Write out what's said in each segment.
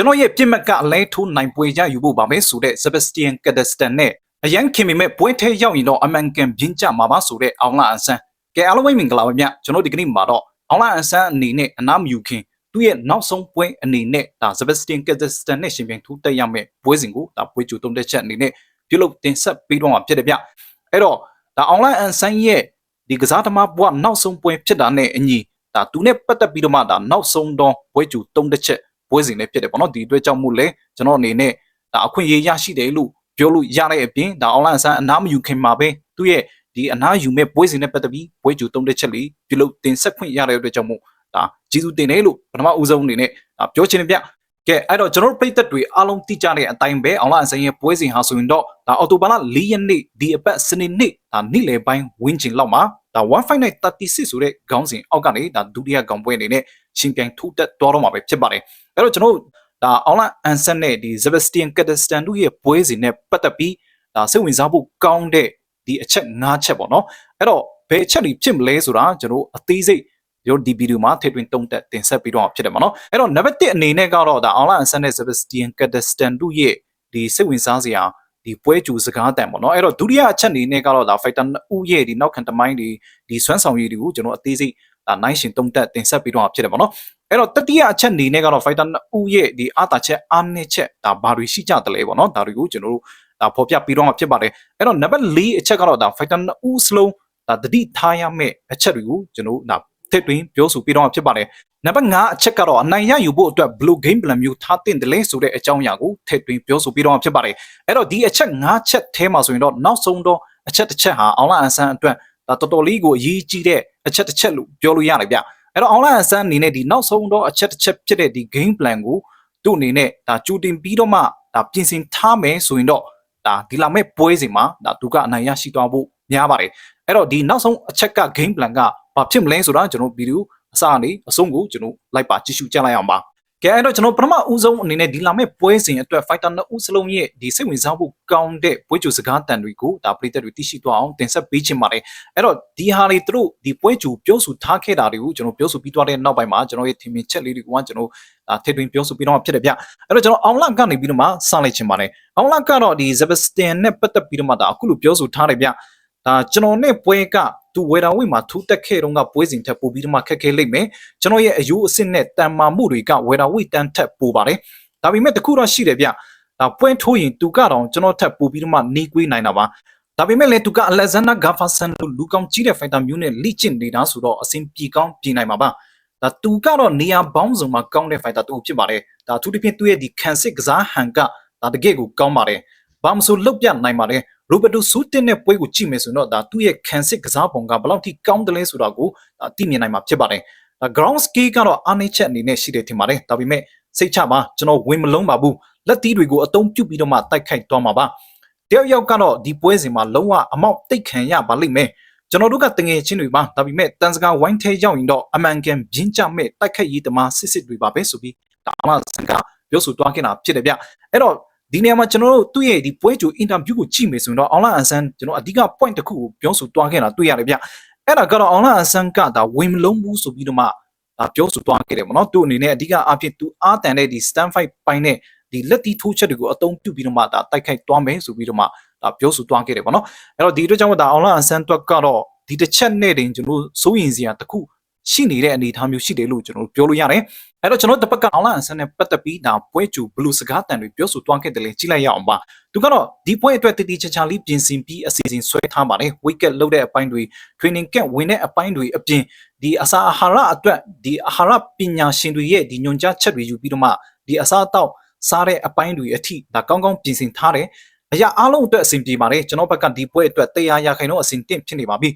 ကျွန်တော်ရဲ့ပြစ်မှတ်ကအလဲထိုးနိုင်ပွဲရယူဖို့ပါမယ်ဆိုတဲ့ Sebastian Cadestan နဲ့အရန်ခင်ပေမဲ့ပွဲထဲရောက်ရင်တော့အမှန်ကန်ပြင်းကြမှာပါဆိုတဲ့အောင်လာအန်ဆန်းကဲအားလုံးပဲမင်္ဂလာပါဗျကျွန်တော်ဒီကနေ့မှာတော့အောင်လာအန်ဆန်းအနေနဲ့အနားမယူခင်သူ့ရဲ့နောက်ဆုံးပွဲအနေနဲ့ဒါ Sebastian Cadestan နဲ့ရှင်ပြိုင်ထူးတက်ရမယ့်ပွဲစဉ်ကိုဒါပွဲကြိုတုံးတဲ့ချက်အနေနဲ့ပြုလုပ်တင်ဆက်ပေးတော့မှာဖြစ်တယ်ဗျအဲ့တော့ဒါအောင်လာအန်ဆန်းရဲ့ဒီကစားသမားဘဝနောက်ဆုံးပွဲဖြစ်တာနဲ့အညီဒါသူနဲ့ပတ်သက်ပြီးတော့မှဒါနောက်ဆုံးတော့ပွဲကြိုတုံးတဲ့ချက် ပွဲစဉ်လေးဖြစ်တယ်ပေါ့နော်ဒီအတွက်ကြောင့်မို့လဲကျွန်တော်အနေနဲ့ဒါအခွင့်အရေးရရှိတယ်လို့ပြောလို့ရတဲ့အပြင်ဒါအွန်လိုင်းဆန်းအနားမယူခင်မှာပဲသူ့ရဲ့ဒီအနားယူမဲ့ပွဲစဉ်နဲ့ပတ်သက်ပြီးပွဲကြိုတုံးတဲ့ချက်လေးပြုလုပ်တင်ဆက်ခွင့်ရတဲ့အတွက်ကြောင့်မို့ဒါကျေးဇူးတင်တယ်လို့ပထမဦးဆုံးအနေနဲ့ဒါပြောချင်တယ်ဗျကဲအဲ့တော့ကျွန်တော်တို့ပြည်သက်တွေအားလုံးသိကြတဲ့အတိုင်းပဲအွန်လိုင်းဆန်းရဲ့ပွဲစဉ်ဟာဆိုရင်တော့ဒါအော်တိုဘာလ၄ရက်နေ့ဒီအပတ်စနေနေ့ဒါနေ့လယ်ပိုင်းဝင်းကျင်လောက်မှာဒါ15936ဆိုတဲ့ခေါင်းစဉ်အောက်ကနေဒါဒုတိယကောင်ပွဲအနေနဲ့ ရှင်ပြိုင်ထူးတက်သွားတော့မှာပဲဖြစ်ပါတယ်အဲ့တော့ကျွန်တော်ဒါအောင်လအန်ဆန်နဲ့ဒီ Sebastian Cadestan တို့ရဲ့ပွဲစဉ်နဲ့ပတ်သက်ပြီးဒါစိတ်ဝင်စားဖို့ကောင်းတဲ့ဒီအချက်၅ချက်ပေါ့နော်အဲ့တော့ဘယ်အချက်တွေဖြစ်မလဲဆိုတာကျွန်တော်အသေးစိတ်ရောဒီဗီဒီယိုမှာထည့်သွင်းတုံးတက်တင်ဆက်ပြီးတော့ဖြစ်တယ်ပေါ့နော်အဲ့တော့ number 1အနေနဲ့ကတော့ဒါအောင်လအန်ဆန်နဲ့ Sebastian Cadestan တို့ရဲ့ဒီစိတ်ဝင်စားစရာဒီပွဲကြိုစကားတန်ပေါ့နော်အဲ့တော့ဒုတိယအချက်အနေနဲ့ကတော့ဒါ fighter 2ဦးရဲ့ဒီနောက်ခံတမိုင်းတွေဒီစွမ်းဆောင်ရည်တွေကိုကျွန်တော်အသေးစိတ် ဒါနိုင်ရှင်တုံးတက်တင်ဆက်ပြီးတော့ဖြစ်တယ်ပေါ့နော်အဲ့တော့တတိယအချက်အနေနဲ့ကတော့ fighter 2ဦးရဲ့ဒီအာတာချက်အားနည်းချက်ဒါဘာတွေရှိကြတယ်လဲပေါ့နော်ဒါတွေကိုကျွန်တော်တို့ဒါဖော်ပြပြီးတော့မှဖြစ်ပါတယ်အဲ့တော့ number 4အချက်ကတော့ဒါ fighter 2ဦးစလုံးဒါတတိထားရမယ့်အချက်တွေကိုကျွန်တော်တို့ဒါထည့်သွင်းပြောဆိုပြီးတော့မှဖြစ်ပါတယ်နံပါတ်5အချက်ကတော့အနိုင်ရယူဖို့အတွက် blue game plan မျိုးထားတင်တယ်လဲဆိုတဲ့အကြောင်းအရာကိုထည့်သွင်းပြောဆိုပြီးတော့မှဖြစ်ပါတယ်အဲ့တော့ဒီအချက်5ချက်ထဲမှာဆိုရင်တော့နောက်ဆုံးတော့အချက်တစ်ချက်ဟာအောင်လာအန်ဆန်အတွက် ဒါတော်တော်လေးကိုအရေးကြီးတဲ့အချက်တစ်ချက်လို့ပြောလို့ရတယ်ဗျအဲ့တော့ online အစမ်းအနေနဲ့ဒီနောက်ဆုံးတော့အချက်တစ်ချက်ဖြစ်တဲ့ဒီ game plan ကိုသူ့အနေနဲ့ဒါကြိုတင်ပြီးတော့မှဒါပြင်ဆင်ထားမယ်ဆိုရင်တော့ဒါဒီလာမဲ့ပွဲစဉ်မှာဒါသူကအနိုင်ရရှိသွားဖို့များပါတယ်အဲ့တော့ဒီနောက်ဆုံးအချက်က game plan ကဘာဖြစ်မလဲဆိုတာကျွန်တော်ဗီဒီယိုအစအနေအဆုံးကိုကျွန်တော်လိုက်ပါကြည့်ရှုကြလိုက်အောင်ပါ ကဲအဲ့တော့ကျွန်တော်ပထမဦးဆုံးအနေနဲ့ဒီလာမဲ့ပွဲစဉ်အတွက် fighter နှစ်ဦးစလုံးရဲ့ဒီစိတ်ဝင်စားဖို့ကောင်းတဲ့ပွဲကြိုစကားတန်တွေကိုဒါပရိသတ်တွေသိရှိသွားအောင်တင်ဆက်ပေးချင်ပါတယ်အဲ့တော့ဒီဟာလေးသူတို့ဒီပွဲကြိုပြောဆိုထားခဲ့တာတွေကိုကျွန်တော်ပြောဆိုပြီးသွားတဲ့နောက်ပိုင်းမှာကျွန်တော်ရဲ့ထင်မြင်ချက်လေးတွေကကျွန်တော်ဒါထည့်သွင်းပြောဆိုပြီးတော့ဖြစ်တယ်ဗျအဲ့တော့ကျွန်တော်အောင်လကနေပြီးတော့မှစလိုက်ချင်ပါတယ်အောင်လကတော့ဒီ Sebastian နဲ့ပတ်သက်ပြီးတော့မှဒါအခုလိုပြောဆိုထားတယ်ဗျ ဒါကျွန်တော်နဲ့ပွဲကသူဝေတာဝိမှာထူးတက်ခဲ့တော့ကပွဲစဉ်ထက်ပိုပြီးတော့မှခက်ခဲလိမ့်မယ်ကျွန်တော်ရဲ့အယိုးအစ်စ်နဲ့တန်မာမှုတွေကဝေတာဝိတန်ထက်ပိုပါတယ်ဒါပေမဲ့တခုတော့ရှိတယ်ဗျဒါပွဲထိုးရင်သူကတော့ကျွန်တော်ထက်ပိုပြီးတော့မှနေကွေးနိုင်တာပါဒါပေမဲ့လည်းသူကအလက်ဇန်နာဂါဖာဆန်လိုလူကောင်းကြီးတဲ့ဖိုင်တာမျိုးနဲ့လိကျင့်နေတာဆိုတော့အဆင်ပြေကောင်းပြေနိုင်မှာပါဒါသူကတော့နေရာပေါင်းစုံမှာကောင်းတဲ့ဖိုင်တာတူဖြစ်ပါတယ်ဒါအထူးသဖြင့်သူ့ရဲ့ဒီခံစစ်ကစားဟန်ကဒါတကယ့်ကိုကောင်းပါတယ်ဘာမဆိုလုတ်ပြနိုင်ပါတယ် ရိုဘတ်တိုဆူတင်တဲ့ပွဲကိုကြည့်မယ်ဆိုတော့ဒါသူ့ရဲ့ခံစစ်ကစားပုံကဘယ်လောက်ထိကောင်းတယ်လဲဆိုတာကိုဒါသိမြင်နိုင်မှာဖြစ်ပါတယ်ဒါ ground scale ကတော့အားနည်းချက်အနေနဲ့ရှိတယ်ထင်ပါတယ်ဒါပေမဲ့စိတ်ချပါကျွန်တော်ဝင်မလုံးပါဘူးလက်သီးတွေကိုအသုံးပြုပြီးတော့မှတိုက်ခိုက်သွားမှာပါတယောက်ယောက်ကတော့ဒီပွဲစဉ်မှာလုံးဝအမောက်တိတ်ခံရပါလိမ့်မယ်ကျွန်တော်တို့ကတငယ်ချင်းတွေပါဒါပေမဲ့တန်စကာဝိုင်းထဲရောက်ရင်တော့အမှန်ကန်ပြင်းကြမဲ့တိုက်ခိုက်ရေးသမားစစ်စစ်တွေပါပဲဆိုပြီးဒါမှစကားပြောဆိုသွားခဲ့တာဖြစ်တယ်ဗျအဲ့တော့ ဒီနေရာမှာကျွန်တော်တို့သူ့ရဲ့ဒီပွဲကြိုအင်တာဗျူးကိုကြည့်မယ်ဆိုရင်တော့အောင်လာအန်ဆန်ကျွန်တော်အဓိက point တစ်ခုကိုပြောဆိုသွားခဲ့တာတွေ့ရတယ်ဗျအဲ့ဒါကတော့အောင်လာအန်ဆန်ကဒါဝင်မလုံးဘူးဆိုပြီးတော့မှဒါပြောဆိုသွားခဲ့တယ်ပေါ့နော်သူ့အနေနဲ့အဓိကအဖြစ်သူအားတန်တဲ့ဒီ stand fight ပိုင်းနဲ့ဒီလက်တီထိုးချက်တွေကိုအသုံးပြုပြီးတော့မှဒါတိုက်ခိုက်သွားမယ်ဆိုပြီးတော့မှဒါပြောဆိုသွားခဲ့တယ်ပေါ့နော်အဲ့တော့ဒီအတွက်ကြောင့်ဒါအောင်လာအန်ဆန်တွက်ကတော့ဒီတစ်ချက်နဲ့တင်ကျွန်တော်စိုးရင်စရာတစ်ခု ရှိနေတဲ့အနေအထားမျိုးရှိတယ်လို့ကျွန်တော်ပြောလို့ရတယ်။အဲ့တော့ကျွန်တော်တစ်ပတ်က online အစနဲ့ပတ်သက်ပြီးဒါပွဲကျူဘလူးစကားတန်တွေပြောဆိုသွားခဲ့တယ်လေကြည့်လိုက်ရအောင်ပါ။သူကတော့ဒီပွဲအတွက်တတိချာချာလေးပြင်ဆင်ပြီးအစီအစဉ်ဆွဲထားပါတယ်။ wicket လုပ်တဲ့အပိုင်းတွေ training camp ဝင်တဲ့အပိုင်းတွေအပြင်ဒီအစာအာဟာရအတွက်ဒီအာဟာရပညာရှင်တွေရဲ့ဒီညွန်ကြားချက်တွေယူပြီးတော့မှဒီအစားအသောက်စားတဲ့အပိုင်းတွေအထိဒါကောင်းကောင်းပြင်ဆင်ထားတယ်။အရာအားလုံးအတွက်အဆင်ပြေပါတယ်ကျွန်တော်ဘက်ကဒီပွဲအတွက်တရားရခိုင်တော့အဆင်တင့်ဖြစ်နေပါပြီ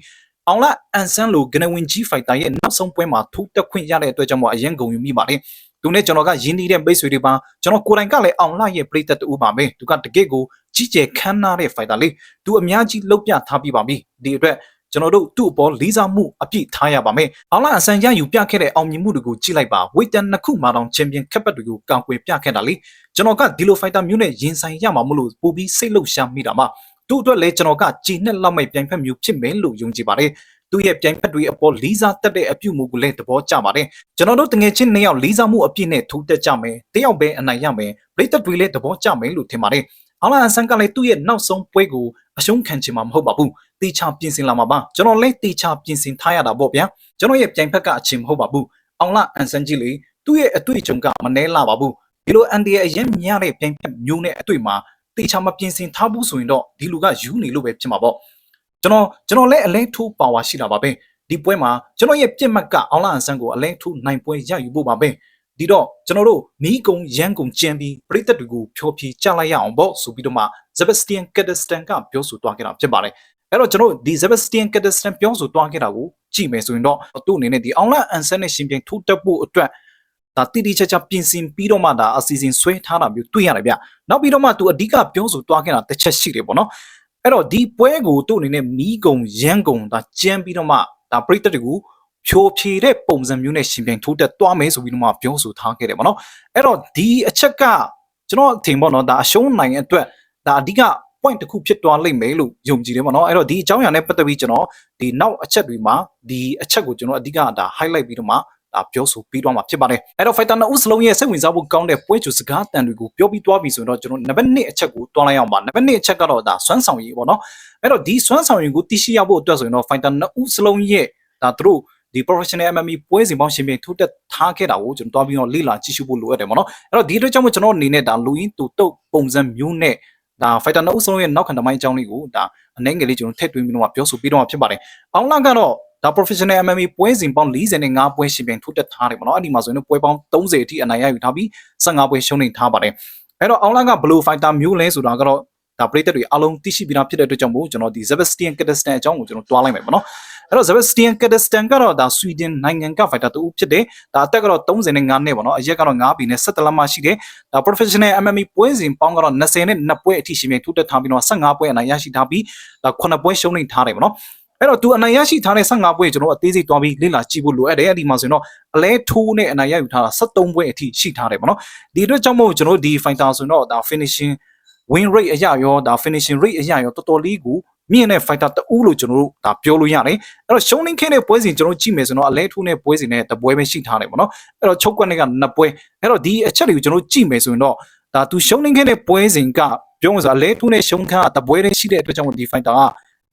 အောင်လာအန်ဆန်လိုဂနဝင်ကြီးဖိုက်တာရဲ့နောက်ဆုံးပွဲမှာထူးတက်ခွင့်ရတဲ့အတွက်ကြောင့်မို့အရင်ဂုံယူမိပါတယ်သူနဲ့ကျွန်တော်ကရင်းနှီးတဲ့မိတ်ဆွေတွေပါကျွန်တော်ကိုယ်တိုင်ကလည်းအောင်လာရဲ့ပရိသတ်တူပါမယ်သူကတကယ့်ကိုကြီးကျယ်ခမ်းနားတဲ့ဖိုက်တာလေးသူအများကြီးလှုပ်ပြထားပြီးပါပြီဒီအတွက်ကျွန်တော်တို့သူ့အပေါ်လေးစားမှုအပြည့်ထားရပါမယ်။အောင်လာအဆန်ရယူပြခဲ့တဲ့အောင်မြင်မှုတွေကိုကြည့်လိုက်ပါ။ဝိတန်နှစ်ခုမှတောင်ချန်ပီယံခက်ပတ်တွေကိုကောင်းကွယ်ပြခဲ့တာလေ။ကျွန်တော်ကဒီလိုဖိုက်တာမျိုးနဲ့ရင်ဆိုင်ရမှာမလို့ပိုပြီးစိတ်လှုပ်ရှားမိတာမှ သူ့အတွက်လည်းကျွန်တော်ကကြည်နဲ့လောက်မဲ့ပြိုင်ဖက်မျိုးဖြစ်မယ်လို့ယုံကြည်ပါတယ်သူ့ရဲ့ပြိုင်ဖက်တွေအပေါ်လီးစားတက်တဲ့အပြုမှုကိုလည်းသဘောကျပါတယ်ကျွန်တော်တို့တငယ်ချင်းနှစ်ယောက်လီးစားမှုအပြည့်နဲ့ထိုးတက်ကြမယ်တယောက်ပဲအနိုင်ရမယ်ပရိသတ်တွေလည်းသဘောကျမယ်လို့ထင်ပါတယ်အောင်လာအဆန်ကလည်းသူ့ရဲ့နောက်ဆုံးပွဲကိုအရှုံးခံချင်မှာမဟုတ်ပါဘူးတေချာပြင်ဆင်လာမှာပါကျွန်တော်လည်းတေချာပြင်ဆင်ထားရတာပေါ့ဗျာကျွန်တော်ရဲ့ပြိုင်ဖက်ကအချင်းမဟုတ်ပါဘူးအောင်လာအန်ဆန်ကြီးလေသူ့ရဲ့အတွေ့အကြုံကမနှဲလာပါဘူးဒီလိုအန်ဒီရဲ့အရင်မြရတဲ့ပြိုင်ဖက်မျိုးနဲ့အတွေ့မှာ တေချာမပြင်ဆင်ထားဘူးဆိုရင်တော့ဒီလူကယူနေလို့ပဲဖြစ်မှာပေါ့ကျွန်တော်ကျွန်တော်လည်းအလဲထိုးပါဝါရှိတာပါပဲဒီပွဲမှာကျွန်တော်ရဲ့ပြစ်မှတ်ကအောင်လာအန်ဆန်ကိုအလဲထိုးနိုင်ပွဲရယူဖို့ပါပဲဒီတော့ကျွန်တော်တို့မီးကုံရန်ကုံကျန်းပြီးပြိသက်တွေကိုဖြောပြကြလိုက်ရအောင်ပေါ့ဆိုပြီးတော့မှဇဘက်စတီယန်ကက်ဒစတန်ကပြောဆိုသွားခဲ့တာဖြစ်ပါတယ်အဲ့တော့ကျွန်တော်ဒီဇဘက်စတီယန်ကက်ဒစတန်ပြောဆိုသွားခဲ့တာကိုကြည့်မယ်ဆိုရင်တော့သူ့အနေနဲ့ဒီအောင်လာအန်ဆန်နဲ့ရှင်ပြိုင်ထိုးတက်ဖို့အတွက် ဒါတိတိကျကျပြင်ဆင်ပြီးတော့မှဒါအစီအစဉ်ဆွဲထားတာမျိုးတွေ့ရတယ်ဗျနောက်ပြီးတော့မှသူအဓိကပြောဆိုသွားခဲ့တာတစ်ချက်ရှိတယ်ပေါ့နော်အဲ့တော့ဒီပွဲကိုသူ့အနေနဲ့မီးကုံရန်ကုံဒါကျန်းပြီးတော့မှဒါပြိသက်တွေကိုဖြိုဖြေတဲ့ပုံစံမျိုးနဲ့ရှင်ပြိုင်ထိုးတက်သွားမယ်ဆိုပြီးတော့မှပြောဆိုထားခဲ့တယ်ပေါ့နော်အဲ့တော့ဒီအချက်ကကျွန်တော်ထင်ပေါ့နော်ဒါအရှုံးနိုင်အတွက်ဒါအဓိက point တစ်ခုဖြစ်သွားလိမ့်မယ်လို့ယုံကြည်တယ်ပေါ့နော်အဲ့တော့ဒီအကြောင်းအရာနဲ့ပတ်သက်ပြီးကျွန်တော်ဒီနောက်အချက်တွေမှာဒီအချက်ကိုကျွန်တော်အဓိကဒါ highlight ပြီးတော့မှဒါ ပြောဆိုပြီးတော့မှာဖြစ်ပါတယ်အဲ့တော့ fighter နှစ်ဦးစလုံးရဲ့စိတ်ဝင်စားဖို့ကောင်းတဲ့ပွဲချိုစကားတန်တွေကိုပြောပြီးသွားပြီဆိုရင်တော့ကျွန်တော်နံပါတ်1အချက်ကိုတွားလိုက်အောင်ပါနံပါတ်2အချက်ကတော့ဒါစွမ်းဆောင်ရည်ပေါ့နော်အဲ့တော့ဒီစွမ်းဆောင်ရည်ကိုသိရှိရဖို့အတွက်ဆိုရင်တော့ fighter နှစ်ဦးစလုံးရဲ့ဒါသူတို့ဒီ professional MMA ပွဲစဉ်ပေါင်းရှင်ပြထိုးတက်ထားခဲ့တာကိုကျွန်တော်တွားပြီးတော့လေ့လာကြည့်ရှုဖို့လိုအပ်တယ်ပေါ့နော်အဲ့တော့ဒီအတွက်ကြောင့်မို့ကျွန်တော်အနေနဲ့ဒါလူရင်းတူတုတ်ပုံစံမျိုးနဲ့ဒါ fighter နှစ်ဦးစလုံးရဲ့နောက်ခံတမိုင်းအကြောင်းလေးကိုဒါအနှဲငယ်လေးကျွန်တော်ထည့်သွင်းပြီးတော့ပြောဆိုပြီးတော့ဖြစ်ပါတယ်အောင်လာကတော့ ဒါ professional MMA ပွဲစဉ်ပေါင်း45ပွဲရှင်ပြိုင်ထိုးတက်ထားတယ်ပေါ့နော်အဲ့ဒီမှာဆိုရင်ပွဲပေါင်း30အထိအနိုင်ရယူထားပြီး15ပွဲရှုံးနေထားပါတယ်အဲ့တော့အောင်လာက blue fighter မျိုးလဲဆိုတာကတော့ဒါပရိသတ်တွေအားလုံးသိရှိပြီးသားဖြစ်တဲ့အတွက်ကြောင့်မို့ကျွန်တော်ဒီ Sebastian Kazakhstan အကြောင်းကိုကျွန်တော်တွားလိုက်မယ်ပေါ့နော်အဲ့တော့ Sebastian Kazakhstan ကတော့ဒါ Sweden နိုင်ငံက fighter တူဖြစ်တယ်ဒါအသက်ကတော့35နှစ်ပေါ့နော်အရက်ကတော့9ပြီနဲ့17လမှရှိတယ်ဒါ professional MMA ပွဲစဉ်ပေါင်းကတော့20နဲ့2ပွဲအထိရှင်ပြိုင်ထိုးတက်ထားပြီးတော့15ပွဲအနိုင်ရရှိထားပြီးဒါ9ပွဲရှုံးနေထားတယ်ပေါ့နော် အဲ့တော့သူအနိုင်ရရှိထားတဲ့15ပွဲကျွန်တော်အသေးစိတ်တွားပြီးလေ့လာကြည့်ဖို့လိုအပ်တယ်အဲ့ဒီမှာဆိုရင်တော့အလဲထိုးနဲ့အနိုင်ရယူထားတာ73ပွဲအထိရှိထားတယ်ပေါ့နော်ဒီအတွက်ကြောင့်မို့ကျွန်တော်ဒီ fighter ဆိုရင်တော့ဒါ finishing win rate အရာရောဒါ finishing rate အရာရောတော်တော်လေးကိုမြင့်တဲ့ fighter တဦးလို့ကျွန်တော်တို့ဒါပြောလို့ရတယ်အဲ့တော့ရှုံးနေခင်းတဲ့ပွဲစဉ်ကျွန်တော်ကြည့်မယ်ဆိုတော့အလဲထိုးတဲ့ပွဲစဉ်နဲ့တပွဲပဲရှိထားတယ်ပေါ့နော်အဲ့တော့ချုပ်ကွက်နဲ့ကနှစ်ပွဲအဲ့တော့ဒီအချက်တွေကိုကျွန်တော်ကြည့်မယ်ဆိုရင်တော့ဒါသူရှုံးနေခင်းတဲ့ပွဲစဉ်ကပြောမှဆိုအလဲထိုးတဲ့ရှုံးခါတပွဲလေးရှိတဲ့အတွက်ကြောင့်ဒီ fighter က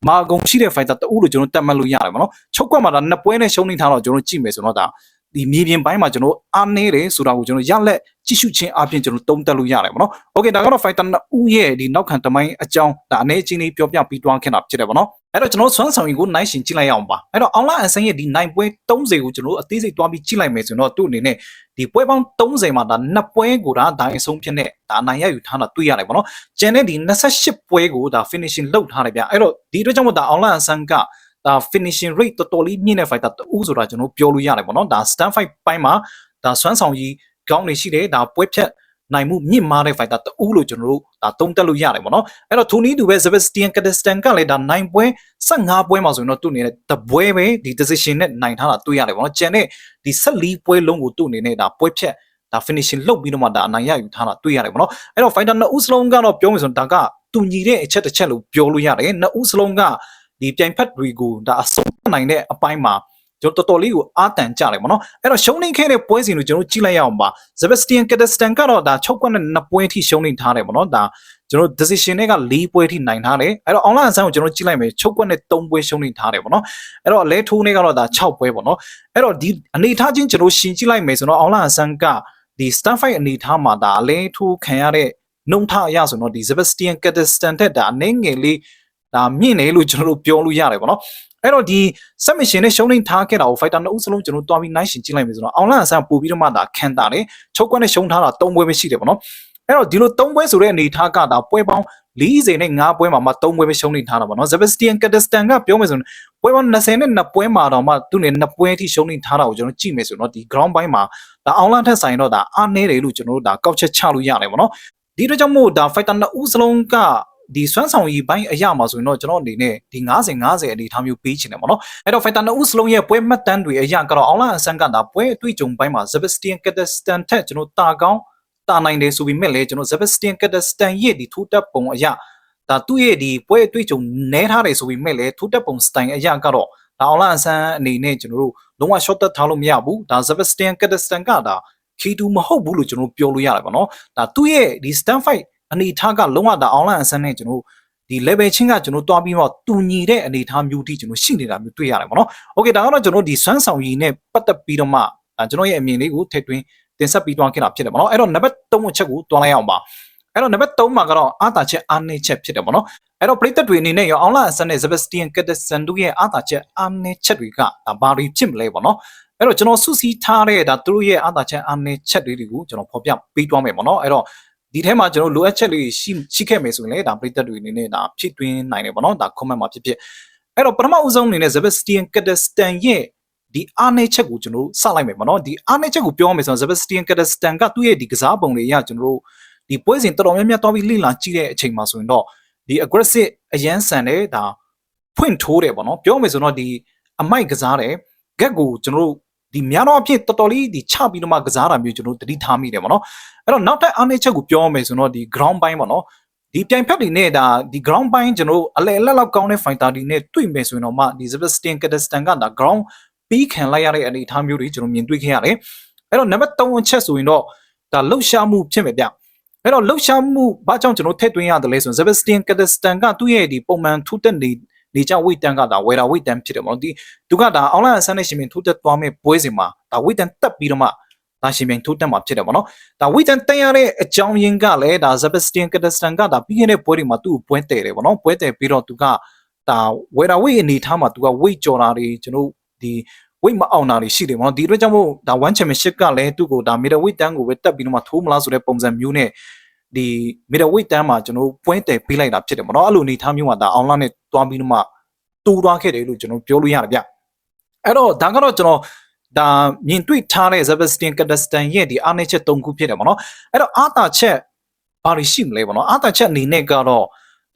မာကုံရှိတဲ့ fighter တဦးလို့ကျွန်တော်တတ်မှတ်လို့ရတယ်ပေါ့နော်ချုပ်ကွက်မှာဒါနှစ်ပွဲနဲ့ရှုံးနေထားတော့ကျွန်တော်ကြည့်မယ်ဆိုတော့ဒါ ဒီမြေပြင်ပိုင်းမှာကျွန်တော်အားနေတယ်ဆိုတာကိုကျွန်တော်ရလက်ကြည့်ရှုခြင်းအပြင်ကျွန်တော်တုံးတက်လို့ရတယ်ပေါ့နော်။ Okay ဒါကတော့ fighter နှစ်ဦးရဲ့ဒီနောက်ခံတမိုင်းအကြောင်းဒါအနေချင်းလေးပြောပြပြီးတွားခဲ့တာဖြစ်တယ်ပေါ့နော်။အဲ့တော့ကျွန်တော်ဆွမ်းဆောင်ရင်ကိုနိုင်ရှင်ကြည့်လိုက်ရအောင်ပါ။အဲ့တော့ online အစင်းရဲ့ဒီနိုင်ပွဲ30ကိုကျွန်တော်အသေးစိတ်တွားပြီးကြည့်လိုက်မယ်ဆိုတော့သူ့အနေနဲ့ဒီပွဲပေါင်း30မှာဒါနှစ်ပွဲကိုဒါဒိုင်အဆုံးဖြစ်နေဒါအနိုင်ရယူထားတာတွေ့ရတယ်ပေါ့နော်။ကျန်တဲ့ဒီ28ပွဲကိုဒါ finishing လုပ်ထားတယ်ဗျ။အဲ့တော့ဒီအတွက်ကြောင့်မို့ဒါ online အစင်းက ဒါ finishing rate တော်တော်လေးမြင့်တဲ့ fighter တူဆိုတာကျွန်တော်ပြောလို့ရတယ်ပေါ့နော်ဒါ stand fight ပိုင်းမှာဒါစွမ်းဆောင်ကြီးကောင်းနေရှိတယ်ဒါပွဲဖြတ်နိုင်မှုမြင့်မားတဲ့ fighter တူလို့ကျွန်တော်တို့ဒါသုံးတက်လို့ရတယ်ပေါ့နော်အဲ့တော့ထိုနည်းတူပဲ Sebastian Kazakhstan ကလည်းဒါနိုင်ပွဲ15ပွဲမှာဆိုရင်တော့သူ့အနေနဲ့တပွဲပဲဒီ decision နဲ့နိုင်ထားတာတွေ့ရတယ်ပေါ့နော်ကျန်တဲ့ဒီ14ပွဲလုံးကိုသူ့အနေနဲ့ဒါပွဲဖြတ်ဒါ finishing လုပ်ပြီးတော့မှဒါအနိုင်ရယူထားတာတွေ့ရတယ်ပေါ့နော်အဲ့တော့ fighter နှစ်ဦးစလုံးကတော့ပြောမယ်ဆိုရင်ဒါကတူညီတဲ့အချက်တစ်ချက်လို့ပြောလို့ရတယ်နှစ်ဦးစလုံးက ဒီပြိုင်ဖက်တွေကိုဒါအဆုံးနိုင်တဲ့အပိုင်းမှာကျွန်တော်တော်တော်လေးကိုအာတန်ကြတယ်ပေါ့နော်အဲ့တော့ရှုံးနေခဲ့တဲ့ပွဲစဉ်ကိုကျွန်တော်ကြည့်လိုက်ရအောင်ပါ Sebastian Kazakhstan ကတော့ဒါ6ကွက်နဲ့2ပွဲထိရှုံးနေထားတယ်ပေါ့နော်ဒါကျွန်တော် decision တွေက4ပွဲထိနိုင်ထားတယ်အဲ့တော့ online အစမ်းကိုကျွန်တော်ကြည့်လိုက်မယ်6ကွက်နဲ့3ပွဲရှုံးနေထားတယ်ပေါ့နော်အဲ့တော့လဲထိုးနေကတော့ဒါ6ပွဲပေါ့နော်အဲ့တော့ဒီအနေထားချင်းကျွန်တော်ရှင်းကြည့်လိုက်မယ်ဆိုတော့ online အစမ်းကဒီ stand fight အနေထားမှာဒါအလဲထိုးခံရတဲ့နှုံထအရဆိုတော့ဒီ Sebastian Kazakhstan တက်ဒါအနေငယ်လေး ဒါမြင့်တယ်လို့ကျွန်တော်တို့ပြောလို့ရတယ်ပေါ့နော်အဲ့တော့ဒီ submission နဲ့ရှုံးနေထားခဲ့တာကို fighter နှစ်ဦးစလုံးကျွန်တော်တွားပြီးနိုင်ရှင်ကြည့်လိုက်မယ်ဆိုတော့အောင်လန်အဆန်ပို့ပြီးတော့မှဒါခံတာတယ်ချုပ်ကွက်နဲ့ရှုံးထားတာ၃ပွဲပဲရှိတယ်ပေါ့နော်အဲ့တော့ဒီလို၃ပွဲဆိုတဲ့အနေထားကဒါပွဲပေါင်း40နဲ့5ပွဲမှာမှ3ပွဲပဲရှုံးနေထားတာပေါ့နော် Sebastian Kazakhstan ကပြောမယ်ဆိုရင်ပွဲပေါင်း20နဲ့2ပွဲမှာတော့မှသူနဲ့2ပွဲအထိရှုံးနေထားတာကိုကျွန်တော်ကြည့်မယ်ဆိုတော့ဒီ ground ဘိုင်းမှာဒါအောင်လန်ထက်ဆိုင်တော့ဒါအားနေတယ်လို့ကျွန်တော်တို့ဒါကောက်ချက်ချလို့ရတယ်ပေါ့နော်ဒီတော့ကြောင့်မို့ဒါ fighter နှစ်ဦးစလုံးက ဒီစွမ်းဆောင်ရည်ပိုင်းအရာမှာဆိုရင်တော့ကျွန်တော်အနေနဲ့ဒီ90 90အနေထားမျိုးပေးချင်တယ်ပေါ့နော်အဲ့တော့ fighter နှစ်ဦးစလုံးရဲ့ပွဲမှတ်တမ်းတွေအရာကတော့ online အဆန်းကတာပွဲအတွေ့အကြုံပိုင်းမှာ Sebastian Kazakhstan ထက်ကျွန်တော်တာကောင်းတာနိုင်တယ်ဆိုပြီးမဲ့လေကျွန်တော် Sebastian Kazakhstan ရဲ့ဒီထူတက်ပုံအရာဒါသူ့ရဲ့ဒီပွဲအတွေ့အကြုံနဲထားတယ်ဆိုပြီးမဲ့လေထူတက်ပုံစတိုင်အရာကတော့ဒါအောင်လာအဆန်းအနေနဲ့ကျွန်တော်တို့လုံးဝ short ထားလို့မရဘူးဒါ Sebastian Caddistan ကဒါခီတူမဟုတ်ဘူးလို့ကျွန်တော်တို့ပြောလို့ရတယ်ပေါ့နော်ဒါသူ့ရဲ့ဒီ stand fight အနေထားကလုံးဝဒါအောင်လာအဆန်းနဲ့ကျွန်တော်တို့ဒီ level ချင်းကကျွန်တော်တွားပြီးတော့တူညီတဲ့အနေအထားမျိုးတိကျွန်တော်ရှိနေတာမျိုးတွေ့ရတယ်ပေါ့နော်။ Okay ဒါကတော့ကျွန်တော်ဒီစွမ်းဆောင်ရည်နဲ့ပတ်သက်ပြီးတော့မှဒါကျွန်တော်ရဲ့အမြင်လေးကိုထည့်သွင်းတင်ဆက်ပြီးတွားခဲ့တာဖြစ်တယ်ပေါ့နော်။အဲ့တော့နံပါတ်3အချက်ကိုတွားလိုက်အောင်ပါ။အဲ့တော့နံပါတ်3မှာကတော့အာသာချက်အားနည်းချက်ဖြစ်တယ်ပေါ့နော်။အဲ့တော့ပရိသတ်တွေအနေနဲ့ရောအောင်လာအစနဲ့ Sebastian Caddistan တို့ရဲ့အာသာချက်အားနည်းချက်တွေကဒါဘာတွေဖြစ်မလဲပေါ့နော်။အဲ့တော့ကျွန်တော်စုစည်းထားတဲ့ဒါသူတို့ရဲ့အာသာချက်အားနည်းချက်တွေတွေကိုကျွန်တော်ဖော်ပြပေးသွားမယ်ပေါ့နော်။အဲ့တော့ ဒီထဲမှာကျွန်တော်လိုအပ်ချက်လေးရှိရှိခဲ့မယ်ဆိုရင်လည်းဒါပရိသတ်တွေအနေနဲ့ဒါဖြည့်သွင်းနိုင်တယ်ပေါ့နော်ဒါ comment မှာဖြစ်ဖြစ်အဲ့တော့ပထမဦးဆုံးအနေနဲ့ Sebastian Caddistan ရဲ့ဒီအားနည်းချက်ကိုကျွန်တော်တို့စလိုက်မယ်ပေါ့နော်ဒီအားနည်းချက်ကိုပြောရမယ်ဆိုတော့ Sebastian Caddistan ကသူ့ရဲ့ဒီကစားပုံတွေအရကျွန်တော်တို့ဒီပွဲစဉ်တော်တော်များများတွားပြီးလေ့လာကြည့်တဲ့အချိန်မှာဆိုရင်တော့ဒီ aggressive အရန်ဆန်တဲ့ဒါဖွင့်ထိုးတယ်ပေါ့နော်ပြောမယ်ဆိုတော့ဒီအမိုက်ကစားတယ် get ကိုကျွန်တော်တို့ ဒီများတော့အဖြစ်တော်တော်လေးဒီချပြီးတော့မှကစားတာမျိုးကျွန်တော်တို့တတိထားမိတယ်ပေါ့နော်အဲ့တော့နောက်ထပ်အားနည်းချက်ကိုပြောရမယ်ဆိုတော့ဒီ ground ပိုင်းပေါ့နော်ဒီပြိုင်ဖက်တွေနဲ့ဒါဒီ ground ပိုင်းကျွန်တော်တို့အလဲအလက်လောက်ကောင်းတဲ့ fighter တွေနဲ့တွေ့မယ်ဆိုရင်တော့မှဒီ Sebastian Caddistan ကဒါ ground ပြီးခံလိုက်ရတဲ့အနေအထားမျိုးတွေကျွန်တော်မြင်တွေ့ခဲ့ရတယ်အဲ့တော့နံပါတ်3အချက်ဆိုရင်တော့ဒါလှုပ်ရှားမှုဖြစ်မယ်ဗျအဲ့တော့လှုပ်ရှားမှုဘာကြောင့်ကျွန်တော်ထည့်သွင်းရတယ်လဲဆိုရင် Sebastian Caddistan ကသူ့ရဲ့ဒီပုံမှန်ထူးတက်နေ နေကြဝိတ်တန်ကဒါဝယ်တာဝိတ်တန်ဖြစ်တယ်ပေါ့နော်ဒီသူကဒါအောင်လန်ဆန်းနဲ့ရှင်မင်းထူးတက်သွားမဲ့ပွဲစဉ်မှာဒါဝိတ်တန်တက်ပြီးတော့မှဒါရှင်မင်းထူးတက်မှာဖြစ်တယ်ပေါ့နော်ဒါဝိတ်တန်တက်ရတဲ့အကြောင်းရင်းကလည်းဒါ Sebastian Caddistan ကဒါပြီးခဲ့တဲ့ပွဲတွေမှာသူ့ကိုပွဲတည်တယ်ပေါ့နော်ပွဲတည်ပြီးတော့သူကဒါဝယ်တာဝိတ်အနေထားမှာသူကဝိတ်ကြော်တာတွေကျွန်တော်ဒီဝိတ်မအောင်တာတွေရှိတယ်ပေါ့နော်ဒီအတွက်ကြောင့်မို့ဒါ one championship ကလည်းသူ့ကိုဒါ middle weight တန်းကိုပဲတက်ပြီးတော့မှထိုးမလားဆိုတဲ့ပုံစံမျိုးနဲ့ ဒီ middle weight တန်းမှာကျွန်တော်ပွဲတည်ပေးလိုက်တာဖြစ်တယ်ပေါ့နော်အဲ့လိုအနေထားမျိုးမှာဒါအောင်လာနဲ့တွားပြီးတော့မှတူသွားခဲ့တယ်လို့ကျွန်တော်ပြောလို့ရတယ်ဗျအဲ့တော့ဒါကတော့ကျွန်တော်ဒါမြင်တွေ့ထားတဲ့ Sebastian Caddistan ရဲ့ဒီအားနည်းချက်၃ခုဖြစ်တယ်ပေါ့နော်အဲ့တော့အာသာချက်ဘာတွေရှိမလဲပေါ့နော်အာသာချက်အနေနဲ့ကတော့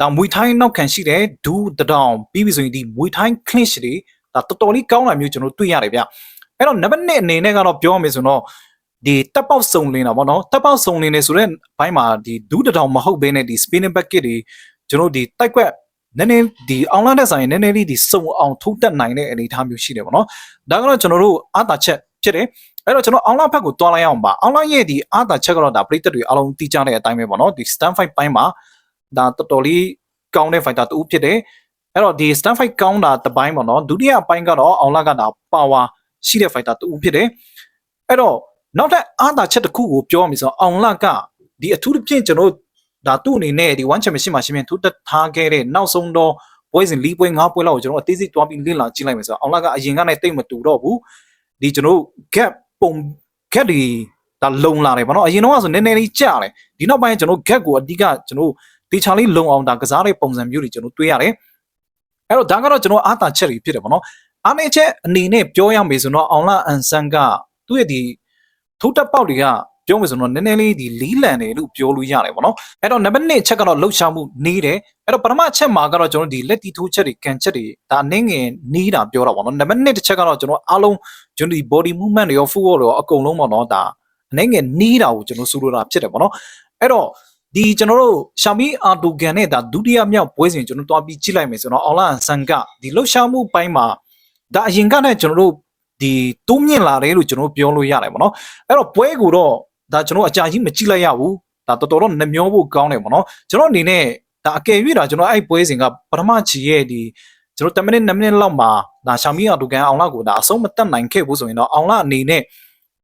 ဒါမွေထိုင်းနောက်ခံရှိတဲ့ဒူးတဒေါင်ပြီးပြီဆိုရင်ဒီမွေထိုင်း clinch တွေဒါတော်တော်လေးကောင်းတာမျိုးကျွန်တော်တွေ့ရတယ်ဗျအဲ့တော့နံပါတ်1အနေနဲ့ကတော့ပြောရမယ်ဆိုတော့ ဒီတက်ပေါက်စုံလင်းတာပေါ့နော်တက်ပေါက်စုံလင်းနေဆိုတဲ့ဘိုင်းမှာဒီဒူးတဒေါင်မဟုတ်ဘဲနဲ့ဒီ spinning bucket တွေကျွန်တော်ဒီတိုက်ကွက်နည်းနည်းဒီအောင်လာတဲ့ဆိုင်နည်းနည်းလေးဒီစုံအောင်ထိုးတက်နိုင်တဲ့အနေအထားမျိုးရှိတယ်ပေါ့နော်ဒါကတော့ကျွန်တော်တို့အာသာချက်ဖြစ်တယ်အဲ့တော့ကျွန်တော်အောင်လာဘက်ကိုတွားလိုက်အောင်ပါအောင်လာရဲ့ဒီအာသာချက်ကတော့ဒါပရိသတ်တွေအားလုံးသိကြတဲ့အတိုင်းပဲပေါ့နော်ဒီ stand fight ပိုင်းမှာဒါတော်တော်လေးကောင်းတဲ့ fighter တူဖြစ်တယ်အဲ့တော့ဒီ stand fight ကောင်းတာတပိုင်းပေါ့နော်ဒုတိယအပိုင်းကတော့အောင်လာကဒါ power ရှိတဲ့ fighter တူဖြစ်တယ်အဲ့တော့ နောက်ထပ်အာသာချက်တစ်ခုကိုပြောရမယ်ဆိုတော့အောင်လာကဒီအထူးသဖြင့်ကျွန်တော်ဒါသူ့အနေနဲ့ဒီ one championship မှာရှင်မြန်ထူးတက်ထားခဲ့တဲ့နောက်ဆုံးတော့ပွဲစဉ်၄ပွဲ၅ပွဲလောက်ကိုကျွန်တော်အသေးစိတ်တွားပြီးလေ့လာကြည့်လိုက်မယ်ဆိုတော့အောင်လာကအရင်ကနဲ့တိတ်မတူတော့ဘူးဒီကျွန်တော် gap ပုံ gap တွေဒါလုံလာတယ်ဗောနော်အရင်တော့ဆိုနည်းနည်းလေးကြာတယ်ဒီနောက်ပိုင်းကျွန်တော် gap ကိုအဓိကကျွန်တော်တေချာလေးလုံအောင်ဒါကစားတဲ့ပုံစံမျိုးတွေကျွန်တော်တွေ့ရတယ်အဲ့တော့ဒါကတော့ကျွန်တော်အာသာချက်တွေဖြစ်တယ်ဗောနော်အားနည်းချက်အနေနဲ့ပြောရမယ်ဆိုတော့အောင်လာအန်ဆန်ကသူ့ရဲ့ဒီ ထိုးတက်ပေါက်တွေကပြောမယ်ဆိုတော့နည်းနည်းလေးဒီလီးလန်တယ်လို့ပြောလို့ရတယ်ပေါ့နော်အဲ့တော့နံပါတ်1ချက်ကတော့လှုပ်ရှားမှုနေတယ်အဲ့တော့ပထမချက်မှာကတော့ကျွန်တော်ဒီလက်တီထိုးချက်တွေကန်ချက်တွေဒါနင်းငယ်နီးတာပြောတာပေါ့နော်နံပါတ်2တစ်ချက်ကတော့ကျွန်တော်အားလုံးကျွန်တော်ဒီ body movement တွေရော footwork တွေရောအကုန်လုံးပေါ့နော်ဒါနင်းငယ်နီးတာကိုကျွန်တော်ဆိုလိုတာဖြစ်တယ်ပေါ့နော်အဲ့တော့ဒီကျွန်တော်တို့ရှာမီအာတူဂန်နဲ့ဒါဒုတိယမြောက်ပွဲစဉ်ကျွန်တော်တွားပြီးကြည့်လိုက်မယ်ဆိုတော့အောင်လာဆန်ကဒီလှုပ်ရှားမှုပိုင်းမှာဒါအရင်ကနဲ့ကျွန်တော်တို့ ဒီတိုးမြင့်လာတယ်လို့ကျွန်တော်ပြောလို့ရတယ်ပေါ့နော်အဲ့တော့ပွဲကိုတော့ဒါကျွန်တော်အကြာကြီးမကြည့်လိုက်ရဘူးဒါတော်တော်တော့နှမျောဖို့ကောင်းတယ်ပေါ့နော်ကျွန်တော်အနေနဲ့ဒါအကယ်၍ဒါကျွန်တော်အဲ့ပွဲစဉ်ကပထမချီရဲ့ဒီကျွန်တော်10မိနစ်2မိနစ်လောက်မှာဒါရှာမီအတူကန်အောင်လာကိုဒါအဆုံးမတက်နိုင်ခဲ့ဘူးဆိုရင်တော့အောင်လာအနေနဲ့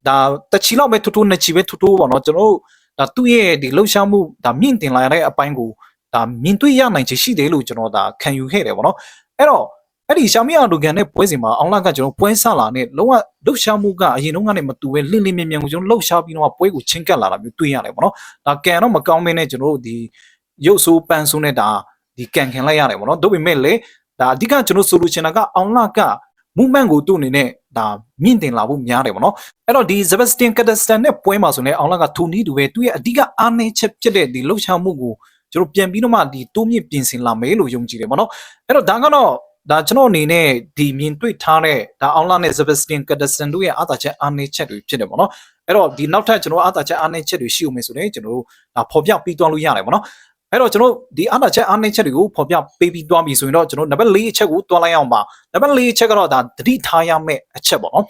ဒါတချီလောက်ပဲထူးထူးနှစ်ချီပဲထူးထူးပေါ့နော်ကျွန်တော်ဒါသူ့ရဲ့ဒီလှုပ်ရှားမှုဒါမြင့်တင်လာတဲ့အပိုင်းကိုဒါမြင်တွေ့ရနိုင်ချေရှိတယ်လို့ကျွန်တော်ဒါခံယူခဲ့တယ်ပေါ့နော်အဲ့တော့ အဲ့ဒီရှောင်းမီအာလူကန်နဲ့ပွဲစဉ်မှာအောင်လာကကျွန်တော်ပွဲဆလာနဲ့လုံးဝလှုပ်ရှားမှုကအရင်တုန်းကနေမတူပဲလင်းလင်းမြင်မြင်ကိုကျွန်တော်လှုပ်ရှားပြီးတော့ပွဲကိုချင်းကပ်လာတာမျိုးတွေ့ရတယ်ပေါ့နော်ဒါကန်တော့မကောင်းမင်းနဲ့ကျွန်တော်တို့ဒီရုပ်ဆိုးပန်းဆိုးနဲ့ဒါဒီကန်ခံလိုက်ရတယ်ပေါ့နော်ဒါပေမဲ့လေဒါအဓိကကျွန်တော်ဆိုလိုချင်တာကအောင်လာက movement ကိုသူ့အနေနဲ့ဒါမြင့်တင်လာဖို့များတယ်ပေါ့နော်အဲ့တော့ဒီ Sebastian Caddistan နဲ့ပွဲမှာဆိုရင်အောင်လာကတူနီးတူပဲသူ့ရဲ့အဓိကအားနည်းချက်ဖြစ်တဲ့ဒီလှုပ်ရှားမှုကိုကျွန်တော်ပြန်ပြီးတော့မှဒီတိုးမြင့်ပြင်ဆင်လာမယ်လို့ယုံကြည်တယ်ပေါ့နော်အဲ့တော့ဒါကတော့ ဒါကျွန်တော်အနေနဲ့ဒီမြင်တွေ့ထားတဲ့ဒါအောင်လာနဲ့ Sebastian Caddistan တို့ရဲ့အာသာချက်အားနည်းချက်တွေဖြစ်တယ်ပေါ့နော်အဲ့တော့ဒီနောက်ထပ်ကျွန်တော်အာသာချက်အားနည်းချက်တွေရှိဦးမယ်ဆိုရင်ကျွန်တော်တို့ဒါဖော်ပြပြီးသွားလို့ရတယ်ပေါ့နော်အဲ့တော့ကျွန်တော်ဒီအားနာချက်အားနည်းချက်တွေကိုဖော်ပြပေးပြီးသွားပြီဆိုရင်တော့ကျွန်တော်နံပါတ်၄အချက်ကိုတွားလိုက်အောင်ပါနံပါတ်၄အချက်ကတော့ဒါသတိထားရမယ့်အချက်ပေါ့နော်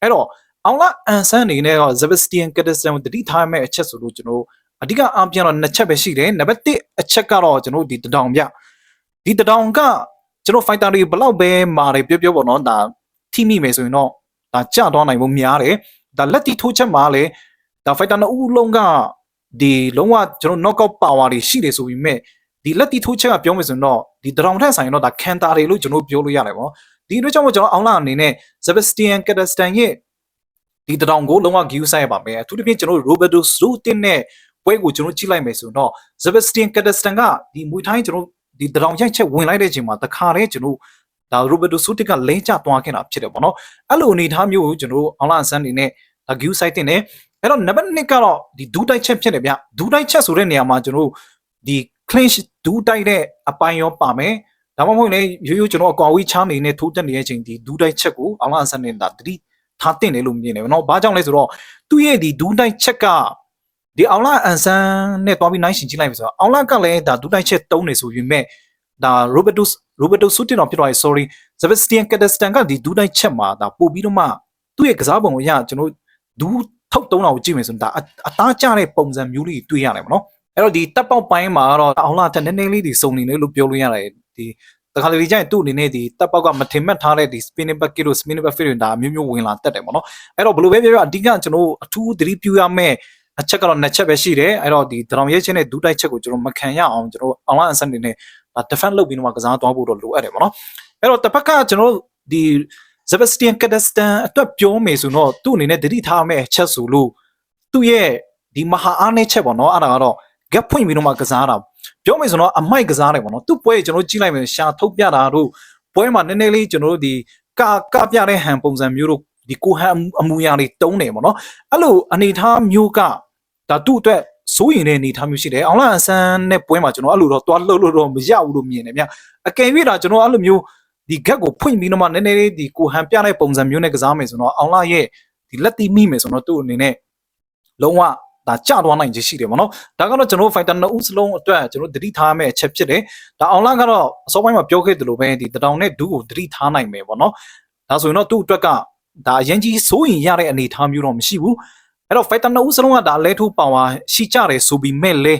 အဲ့တော့အောင်လာအန်ဆန်အနေနဲ့တော့ Sebastian Castellan ကိုတတိထားမဲ့အချက်ဆိုလို့ကျွန်တော်အဓိကအားပြန်တော့နှစ်ချက်ပဲရှိတယ်နံပါတ်1အချက်ကတော့ကျွန်တော်ဒီတတောင်ပြဒီတတောင်က ကျွန်တော် fighter တွေဘလောက်ပဲမာတယ်ပြောပြောပေါ့နော်ဒါထိမိမယ်ဆိုရင်တော့ဒါကြသွားနိုင်မှုများတယ်ဒါလက်တီထိုးချက်မှာလည်းဒါ fighter နှစ်ဦးလုံးကဒီလုံးဝကျွန်တော် knockout power တွေရှိတယ်ဆိုပြီးမဲ့ဒီလက်တီထိုးချက်ကပြောမယ်ဆိုရင်တော့ဒီတတောင်ထက်ဆိုင်ရင်တော့ဒါကန်တာတွေလို့ကျွန်တော်ပြောလို့ရတယ်ပေါ့ဒီအတွက်ကြောင့်မို့ကျွန်တော်အောင်လာအနေနဲ့ Sebastian Castellan ရဲ့ဒီတတောင်ကိုလုံးဝ view ဆိုင်ရပါမယ်အထူးသဖြင့်ကျွန်တော် Roberto Sutin နဲ့ပွဲကိုကျွန်တော်ကြည့်လိုက်မယ်ဆိုတော့ Sebastian Castellan ကဒီမွေထိုင်းကျွန်တော် ဒီတတောင်ရိုက်ချက်ဝင်လိုက်တဲ့အချိန်မှာတခါတည်းကျွန်တော်ဒါ Roberto Sutin ကလိမ့်ချသွားခဲ့တာဖြစ်တယ်ပေါ့နော်အဲ့လိုအနေအထားမျိုးကိုကျွန်တော်အောင်လာဆန်းအနေနဲ့ဒါ view site တင်တယ်အဲ့တော့ number 1ကတော့ဒီဒူးတိုက်ချက်ဖြစ်တယ်ဗျဒူးတိုက်ချက်ဆိုတဲ့နေရာမှာကျွန်တော်ဒီ clinch ဒူးတိုက်တဲ့အပိုင်းရောပါမယ်ဒါမှမဟုတ်လေရိုးရိုးကျွန်တော်အကွာဝေးချားနေနဲ့ထိုးတက်နေတဲ့အချိန်ဒီဒူးတိုက်ချက်ကိုအောင်လာဆန်းနေတာတတိထားတင်တယ်လို့မြင်တယ်နော်ဘာကြောင့်လဲဆိုတော့သူ့ရဲ့ဒီဒူးတိုက်ချက်က ဒီအောင်လာအန်ဆန်နဲ့တွားပြီးနိုင်ရှင်ကြည့်လိုက်ပြီဆိုတော့အောင်လာကလည်းဒါဒူးတိုက်ချက်တုံးနေဆိုရင်မဲ့ဒါ Roberto Roberto Sutin တော့ဖြစ်သွားပြီ sorry Sebastian Castellan ကဒီဒူးတိုက်ချက်မှာဒါပို့ပြီးတော့မှသူ့ရဲ့ကစားပုံကိုရကျွန်တော်ဒူးထုတ်တုံးတာကိုကြည့်မယ်ဆိုရင်ဒါအသားကျတဲ့ပုံစံမျိုးလေးတွေ့ရတယ်ပေါ့နော်အဲ့တော့ဒီတပ်ပေါက်ပိုင်းမှာတော့အောင်လာတက်နည်းနည်းလေးဒီစုံနေတယ်လို့ပြောလို့ရတယ်ဒီတခါလေကြာရင်သူ့အနေနဲ့ဒီတပ်ပေါက်ကမထင်မှတ်ထားတဲ့ဒီ spinning back တို့ spinning back fit တွေဒါမျိုးမျိုးဝင်လာတက်တယ်ပေါ့နော်အဲ့တော့ဘယ်လိုပဲပြောပြောအဓိကကျွန်တော်အထူးသတိပြုရမယ့် အချက်ကတော့နှစ်ချက်ပဲရှိတယ်အဲ့တော့ဒီဒရောင်ရဲချင်းနဲ့ဒူးတိုက်ချက်ကိုကျွန်တော်မခံရအောင်ကျွန်တော်အောင်လာအဆန်နေနဲ့ defend လုပ်ပြီးတော့ကစားသွားဖို့တော့လိုအပ်တယ်ပေါ့နော်အဲ့တော့တစ်ဖက်ကကျွန်တော်ဒီ Sebastian Castellan အတွက်ပြောမယ်ဆိုတော့သူ့အနေနဲ့တတိထားမယ့်အချက်ဆိုလို့သူ့ရဲ့ဒီမဟာအားနည်းချက်ပေါ့နော်အဲ့ဒါကတော့ gap ဖွင့်ပြီးတော့မှကစားတာပြောမယ်ဆိုတော့အမိုက်ကစားတယ်ပေါ့နော်သူ့ပွဲကျွန်တော်ကြည့်လိုက်မယ်ရှာထုတ်ပြတာတို့ပွဲမှာနည်းနည်းလေးကျွန်တော်တို့ဒီကာကပြတဲ့ဟန်ပုံစံမျိုးတို့ ဒီကိုဟန်အမူအရာတွေတုံးတယ်ပေါ့နော်အဲ့လိုအနေထားမျိုးကဒါသူ့အတွက်စိုးရင်တဲ့အနေထားမျိုးရှိတယ်အောင်လာအဆန်းနဲ့ပွဲမှာကျွန်တော်အဲ့လိုတော့တွားလှုပ်လို့တော့မရဘူးလို့မြင်တယ်ဗျအကယ်၍ဒါကျွန်တော်အဲ့လိုမျိုးဒီ gap ကိုဖွင့်ပြီးတော့မှနည်းနည်းလေးဒီကိုဟန်ပြတဲ့ပုံစံမျိုးနဲ့ကစားမယ်ဆိုတော့အောင်လာရဲ့ဒီလက်တီမိမယ်ဆိုတော့သူ့အနေနဲ့လုံးဝဒါကြသွားနိုင်ခြင်းရှိတယ်ဗောနော်ဒါကတော့ကျွန်တော် fighter နှစ်ဦးစလုံးအတွက်ကျွန်တော်သတိထားမယ့်အချက်ဖြစ်တယ်ဒါအောင်လာကတော့အစောပိုင်းမှာပြောခဲ့သလိုပဲဒီတတောင်နဲ့ဒူးကိုသတိထားနိုင်မယ်ဗောနော်ဒါဆိုရင်တော့သူ့အတွက်က ဒါအရင်ကြီးစိုးရင်ရတဲ့အနေအထားမျိုးတော့မရှိဘူးအဲ့တော့ fighter နှစ်ဦးစလုံးကဒါလဲထိုးပါဝါရှိကြတယ်ဆိုပြီးမဲ့လဲ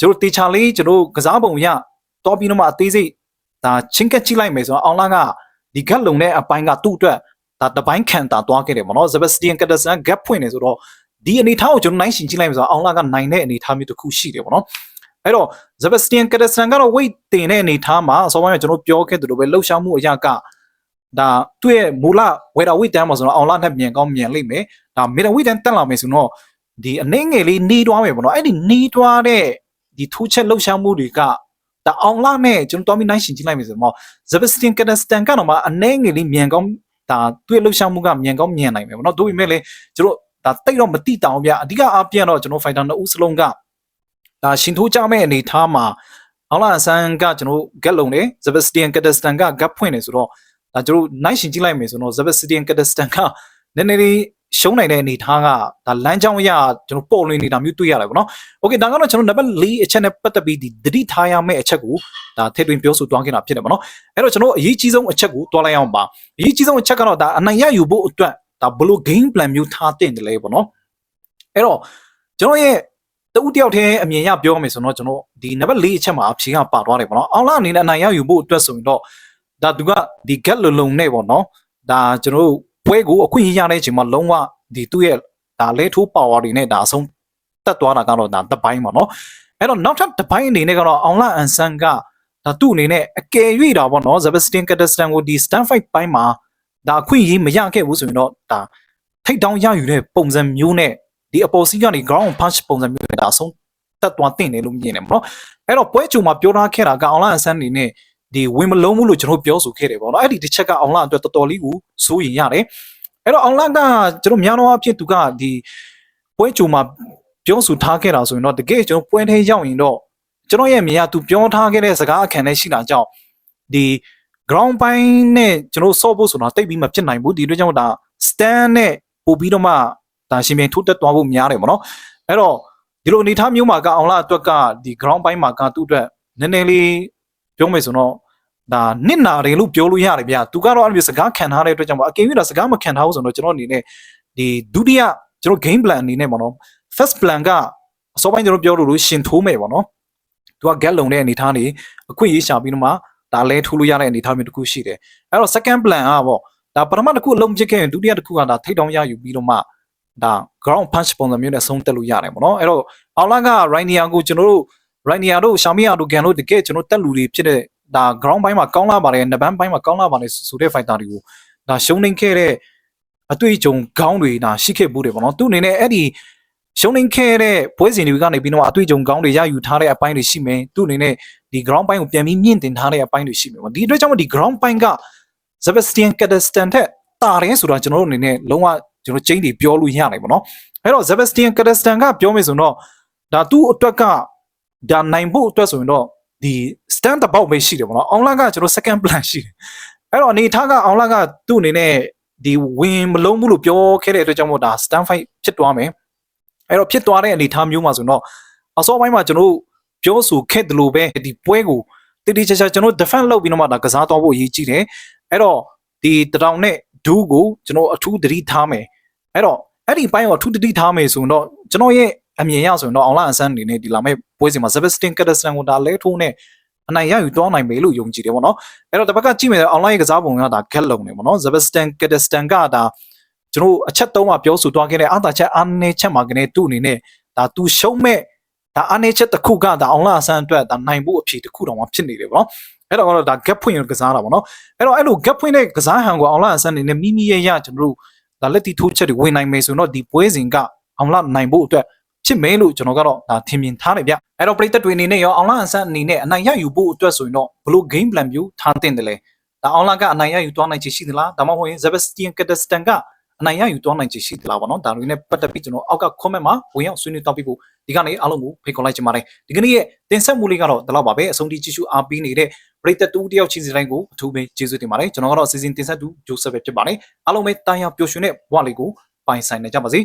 ကျွန်တော်တေချာလေးကျွန်တော်ကစားပုံရတော့ပြီးတော့မှအသေးစိတ်ဒါချင်းကက်ကြည့်လိုက်မယ်ဆိုတော့အောင်လာကဒီဂတ်လုံတဲ့အပိုင်းကသူ့အတွက်ဒါတပိုင်းခံတာသွားခဲ့တယ်ဗောနော် Sebastian Castellan gap ဖွင့်နေဆိုတော့ဒီအနေထားကိုကျွန်တော်နိုင်ရှင်ကြည့်လိုက်မယ်ဆိုတော့အောင်လာကနိုင်တဲ့အနေထားမျိုးတစ်ခုရှိတယ်ပေါ့နော်အဲ့တော့ Sebastian Castellan ကတော့ weight တင်တဲ့အနေထားမှာအစောပိုင်းကကျွန်တော်ပြောခဲ့သလိုပဲလှုပ်ရှားမှုအရာက ဒါသူ့ရဲ့မူလ weight weight တန်းမှာဆိုတော့အောင်လာနဲ့မြန်ကောင်းမြန်လိမ့်မယ်ဒါ middle weight တန်းတက်လာမယ်ဆိုတော့ဒီအနှင်းငယ်လေးနှီးတွားမယ်ပေါ့နော်အဲ့ဒီနှီးတွားတဲ့ဒီထိုးချက်လှုပ်ရှားမှုတွေကဒါအောင်လာနဲ့ကျွန်တော်တော်မီနိုင်ရှင်ကြည့်လိုက်မယ်ဆိုတော့ Sebastian Castellan ကတော့မှအနှင်းငယ်လေးမြန်ကောင်းဒါသူ့ရဲ့လှုပ်ရှားမှုကမြန်ကောင်းမြန်နိုင်မယ်ပေါ့နော်တို့ပေမဲ့လည်းကျွန်တော်ဒါတိတ်တော့မတိတောင်ဗျအဓိကအားပြန်တော့ကျွန်တော် fighter နှစ်ဦးစလုံးကဒါရှင်ထိုးကြမဲ့အနေထားမှာအောင်လာဆန်ကကျွန်တော် get လုံးနေ Sebastian Castellan က gap ဖွင့်နေဆိုတော့ ဒါကျွန်တော်နိုင်ရှင်ကြည့်လိုက်မယ်ဆိုတော့ Sebastian Castellan ကနည်းနည်းလေးရှုံးနိုင်တဲ့အနေထားကဒါလမ်းကြောင်းအရကျွန်တော်ပေါ်လွင်နေတာမျိုးတွေ့ရတယ်ပေါ့နော်။ Okay ဒါကတော့ကျွန်တော် number 4အချက်နဲ့ပတ်သက်ပြီးဒီသတိထားရမယ့်အချက်ကိုဒါထည့်သွင်းပြောဆိုသွားခဲ့တာဖြစ်တယ်ပေါ့နော်။အဲ့တော့ကျွန်တော်အရေးကြီးဆုံးအချက်ကိုတွားလိုက်အောင်ပါ။အရေးကြီးဆုံးအချက်ကတော့ဒါအနိုင်ရယူဖို့အတွက်ဒါဘလို့ game plan မျိုးထားတင်တယ်လေပေါ့နော်အဲ့တော့ကျွန်တော်ရဲ့တဦးတယောက်တည်းအမြင်ရပြောမယ်ဆိုတော့ကျွန်တော်ဒီ number 4အချက်မှာအဖြေကပါသွားတယ်ပေါ့နော်အောင်လာအနေနဲ့အနိုင်ရယူဖို့အတွက်ဆိုရင်တော့ ဒါသူကဒီ get လုံလုံနဲ့ပေါ့နော်ဒါကျွန်တော်ပွဲကိုအခွင့်အရေးရတဲ့အချိန်မှာလုံးဝဒီသူ့ရဲ့ဒါလဲထိုး power တွေနဲ့ဒါအဆုံးတက်သွားတာကတော့ဒါတပိုင်းပေါ့နော်အဲ့တော့နောက်ထပ်တပိုင်းအနေနဲ့ကတော့အောင်လာအန်ဆန်ကဒါသူ့အနေနဲ့အကယ်၍တာပေါ့နော် Sebastian Castellan ကိုဒီ stand fight ပိုင်းမှာဒါအခွင့်အရေးမရခဲ့ဘူးဆိုရင်တော့ဒါထိတ်တောင်းရယူတဲ့ပုံစံမျိုးနဲ့ဒီအပေါ်စီးကနေ ground punch ပုံစံမျိုးနဲ့ဒါအဆုံးတက်သွားတင်တယ်လို့မြင်တယ်ပေါ့နော်အဲ့တော့ပွဲကြုံမှာပြောထားခဲ့တာကအောင်လာအဆန်းနေနဲ့ ဒီဝင်မလုံးဘူးလို့ကျွန်တော်ပြောဆိုခဲ့တယ်ပေါ့နော်အဲ့ဒီတစ်ချက်ကအောင်လာအတွက်တော်တော်လေးကိုစိုးရင်ရတယ်အဲ့တော့အောင်လာကကျွန်တော်များတော့အဖြစ်သူကဒီပွဲကြုံမှာပြောဆိုထားခဲ့တာဆိုရင်တော့တကယ်ကျွန်တော်ပွဲထဲရောက်ရင်တော့ကျွန်တော်ရဲ့မြင်ရသူပြောထားခဲ့တဲ့စကားအခံနဲ့ရှိတာကြောင့်ဒီ ground ပိုင်းနဲ့ကျွန်တော်ဆော့ဖို့ဆိုတာတိတ်ပြီးမဖြစ်နိုင်ဘူးဒီအတွက်ကြောင့်ဒါ stand နဲ့ပို့ပြီးတော့မှဒါရှင်ပြန်ထိုးတက်သွားဖို့များတယ်ပေါ့နော်အဲ့တော့ဒီလိုအနေထားမျိုးမှာကအောင်လာအတွက်ကဒီ ground ပိုင်းမှာကသူ့အတွက်နည်းနည်းလေး ပြောမယ်ဆိုတော့ဒါနစ်နာတယ်လို့ပြောလို့ရတယ်ဗျာသူကတော့အဲ့လိုမျိုးစကားခံထားတဲ့အတွက်ကြောင့်ပေါ့အကင်၍တော့စကားမခံထားဘူးဆိုတော့ကျွန်တော်အနေနဲ့ဒီဒုတိယကျွန်တော် game plan အနေနဲ့ပေါ့နော် first plan ကအစောပိုင်းကျွန်တော်ပြောလို့လို့ရှင်ထိုးမယ်ပေါ့နော်သူက get လုံတဲ့အနေထားနေအခွင့်အရေးရှာပြီးတော့မှဒါလဲထိုးလို့ရတဲ့အနေထားမျိုးတစ်ခုရှိတယ်အဲ့တော့ second plan ကပေါ့ဒါပထမတစ်ခုအလုံးပြစ်ခဲ့ရင်ဒုတိယတစ်ခုကဒါထိတ်တောင်းရယူပြီးတော့မှဒါ ground punch ပုံစံမျိုးနဲ့ဆုံးတက်လို့ရတယ်ပေါ့နော်အဲ့တော့အောင်လာက Rainier ကိုကျွန်တော်တို့ Rainier တို့ Xiaomi တို့ကန်တို့တကယ်ကျွန်တော်တက်လူတွေဖြစ်တဲ့ဒါ ground ဘိုင်းမှာကောင်းလာပါတယ်နဘန်းဘိုင်းမှာကောင်းလာပါတယ်ဆိုတဲ့ fighter တွေကိုဒါရှုံးနေခဲ့တဲ့အတွေ့အကြုံခေါင်းတွေဒါရှိခဲ့ဘူးတယ်ပေါ့နော်သူအနေနဲ့အဲ့ဒီရှုံးနေခဲ့တဲ့ပွဲစဉ်တွေကနေပြီးတော့အတွေ့အကြုံခေါင်းတွေရယူထားတဲ့အပိုင်းတွေရှိမယ်သူအနေနဲ့ဒီ ground ဘိုင်းကိုပြန်ပြီးမြင့်တင်ထားတဲ့အပိုင်းတွေရှိမယ်ပေါ့ဒီအတွက်ကြောင့်ဒီ ground ဘိုင်းက Sebastian Cadestan ထက်တာတယ်ဆိုတာကျွန်တော်တို့အနေနဲ့လုံးဝကျွန်တော်ချင်းတွေပြောလို့ရတယ်ပေါ့နော်အဲ့တော့ Sebastian Cadestan ကပြောမယ်ဆိုတော့ဒါသူ့အတွက်က ဒါနိုင်ဖို့အတွက်ဆိုရင်တော့ဒီ stand about ပဲရှိတယ်ပေါ့နော် online ကကျွန်တော် second plan ရှိတယ်အဲ့တော့အနေထားက online ကသူ့အနေနဲ့ဒီဝင်မလုံးဘူးလို့ပြောခဲ့တဲ့အတွက်ကြောင့်မို့ဒါ stand fight ဖြစ်သွားမယ်အဲ့တော့ဖြစ်သွားတဲ့အနေထားမျိုးမှာဆိုတော့အစောပိုင်းမှာကျွန်တော်ပြောဆိုခဲ့တယ်လို့ပဲဒီပွဲကိုတိတိကျကျကျွန်တော် defend လုပ်ပြီးတော့မှဒါကစားသွားဖို့အရေးကြီးတယ်အဲ့တော့ဒီတတောင်နဲ့ဒူးကိုကျွန်တော်အထူးသတိထားမယ်အဲ့တော့အဲ့ဒီပိုင်းကိုအထူးသတိထားမယ်ဆိုရင်တော့ကျွန်တော်ရဲ့ အမြင်ရဆိုရင်တော့ online အစမ်းအနေနဲ့ဒီလာမဲ့ပွဲစဉ်မှာ Sebastian Cadestan ကိုဒါလဲထိုးနဲ့အနိုင်ရယူသွားနိုင်မယ်လို့ယုံကြည်တယ်ပေါ့နော်အဲ့တော့တစ်ပတ်ကကြည့်မယ် online ကစားပုံကဒါ get လုံးနေပေါ့နော် Sebastian Cadestan ကဒါကျွန်တော်အချက်သုံးပါပြောဆိုသွားခဲ့တဲ့အာသာချက်အားနည်းချက်မှာကနေသူ့အနေနဲ့ဒါသူရှုံးမဲ့ဒါအားနည်းချက်တစ်ခုကဒါ online အစမ်းအတွက်ဒါနိုင်ဖို့အဖြေတစ်ခုတောင်မှဖြစ်နေတယ်ပေါ့နော်အဲ့တော့ကတော့ဒါ gap ဖွင့်ရကစားတာပေါ့နော်အဲ့တော့အဲ့လို gap ဖွင့်တဲ့ကစားဟန်ကို online အစမ်းအနေနဲ့မိမိရဲ့ရကျွန်တော်တို့ဒါလက်တီထိုးချက်တွေဝင်နိုင်မယ်ဆိုတော့ဒီပွဲစဉ်က online နိုင်ဖို့အတွက် ဖြစ်မယ်လို့ကျွန်တော်ကတော့ဒါထင်မြင်ထားတယ်ဗျအဲ့တော့ပရိသတ်တွေအနေနဲ့ရော online အစမ်းအနေနဲ့အနိုင်ရယူဖို့အတွက်ဆိုရင်တော့ဘလို့ game plan မျိုးထားတင်တယ်လဲဒါ online ကအနိုင်ရယူသွားနိုင်ချေရှိသလားဒါမှမဟုတ်ရင် Sebastian Cadestan ကအနိုင်ရယူသွားနိုင်ချေရှိသလားပေါ့နော်ဒါတွေနဲ့ပတ်သက်ပြီးကျွန်တော်အောက်က comment မှာဝင်ရောက်ဆွေးနွေးတောက်ပြီးဖို့ဒီကနေ့အားလုံးကိုဖိတ်ခေါ်လိုက်ချင်ပါတယ်ဒီကနေ့ရဲ့တင်ဆက်မှုလေးကတော့ဒီလောက်ပါပဲအဆုံးထိကြည့်ရှုအားပေးနေတဲ့ပရိသတ်တူတယောက်ချင်းစီတိုင်းကိုအထူးပဲကျေးဇူးတင်ပါတယ်ကျွန်တော်ကတော့စီစဉ်တင်ဆက်သူဂျိုဆက်ပဲဖြစ်ပါတယ်အားလုံးပဲတာယာပျော်ရွှင်တဲ့ဘဝလေးကိုပိုင်ဆိုင်နေကြပါစေ